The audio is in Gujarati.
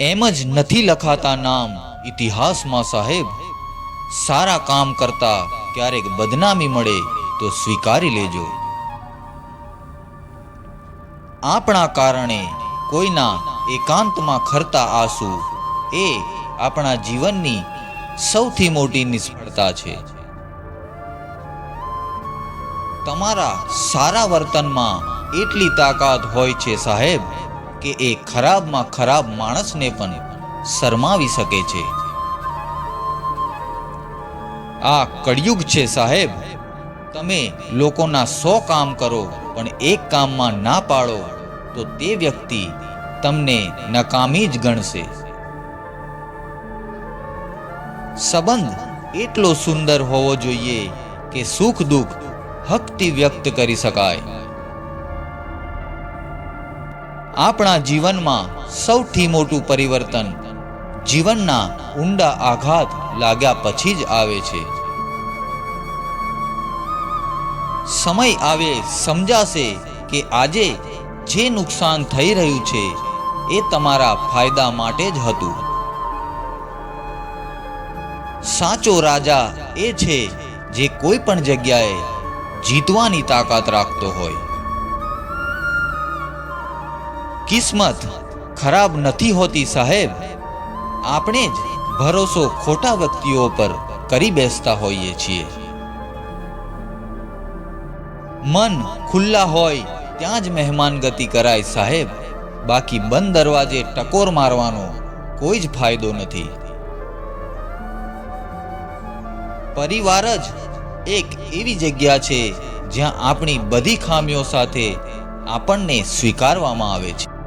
એમ જ નથી લખાતા નામ ઇતિહાસમાં સાહેબ. સારા કામ કરતા ક્યારેક બદનામી મળે તો સ્વીકારી લેજો. આપણા કારણે કોઈના એકાંતમાં ખરતા આંસુ એ આપણા જીવનની સૌથી મોટી નિષ્ફળતા છે. તમારા સારા વર્તનમાં એટલી તાકાત હોય છે સાહેબ. કે એ ખરાબમાં ખરાબ માણસને પણ શરમાવી શકે છે. આ કળિયુગ છે સાહેબ. તમે લોકોના સો કામ કરો, પણ એક કામમાં ના પાડો, તો તે વ્યક્તિ તમને નકામી જ ગણશે. સંબંધ એટલો સુંદર હોવો જોઈએ કે સુખ દુઃખ હકથી વ્યક્ત કરી શકાય. આપણા જીવનમાં સૌથી મોટું પરિવર્તન જીવનના ઊંડા આઘાત લાગ્યા પછી જ આવે છે. સમય આવે સમજાશે કે આજે જે નુકસાન થઈ રહ્યું છે એ તમારા ફાયદા માટે જ હતું. સાચો રાજા એ છે જે કોઈ પણ જગ્યાએ જીતવાની તાકાત રાખતો હોય. કિસ્મત ખરાબ નથી હોતી સાહેબ. આપણે જ ભરોસો ખોટા વ્યક્તિઓ પર કરી બેસતા હોઈએ છીએ. મન ખુલ્લા હોય ત્યાં જ મહેમાન ગતિ કરાય સાહેબ. બાકી બંધ દરવાજે ટકોર મારવાનો કોઈ જ ફાયદો નથી. પરિવાર જ એક એવી જગ્યા છે જ્યાં આપણી બધી ખામીઓ સાથે આપણને સ્વીકારવામાં આવે છે.